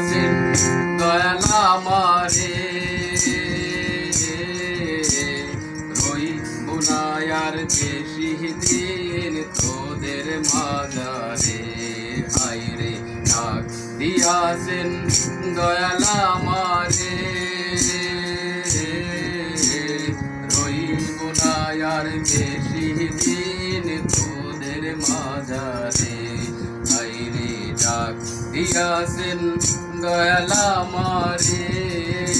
আছে দয়াল আমারে রই বুনায়ার বেশি দিন তোদের মাজারে হাইরে ডাক দিয়াছেন দয়াল আমারে দিয়াছেন দয়ালা আমারে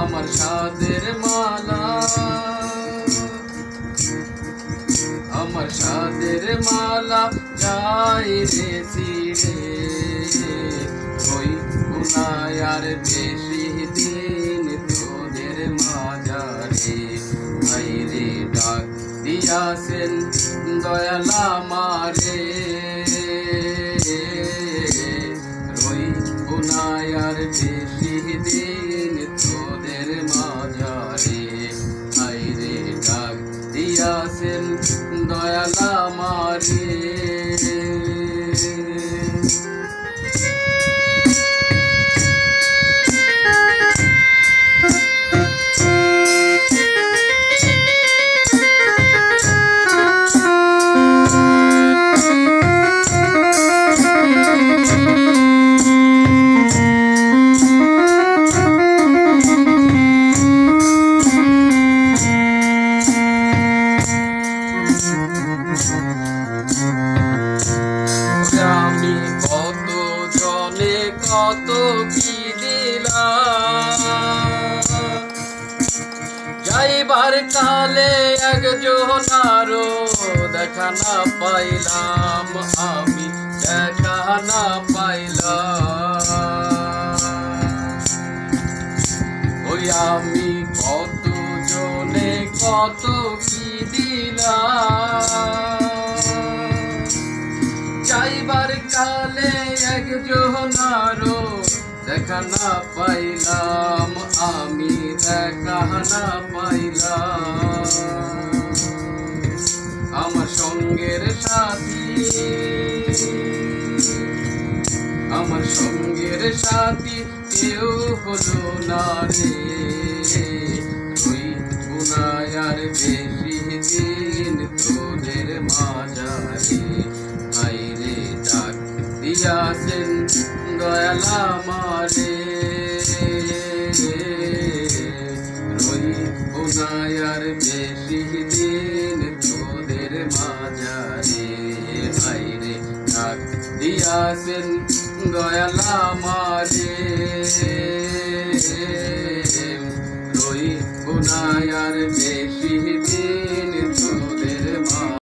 আমার সাদের মালা। আমার সাদের মালা যাই রে। চিরে ওই গুনায়ার বেশি দিন তোদের মাজারে ভাইরে ডাক দিয়াছেন দয়ালা মারে। গুনায়ার বেশি দিন তোদের মাঝারে। আইরে ডাক দিয়াছেন দয়ালা মারে। কত কি দিলাম যাইবার কালে একজন আরও দেখা না পাইলাম, আমি দেখা না পাইলাম। ওই আমি কত জনে কত দেখা না পাইলাম, আমি দেখা না পাইলাম। আমার সঙ্গের সাথী, আমার সঙ্গের সাথী কেউ হলো না রে। ওই গুনায়ার বেশি দিন তোদের মাঝারে। আইরে ডাক দিয়াছেন দয়ালা মারে। রই গুনায়ার বেশি দিন তোদের মাজারে আইরে ডাক দিয়াছেন দয়ালা মারে।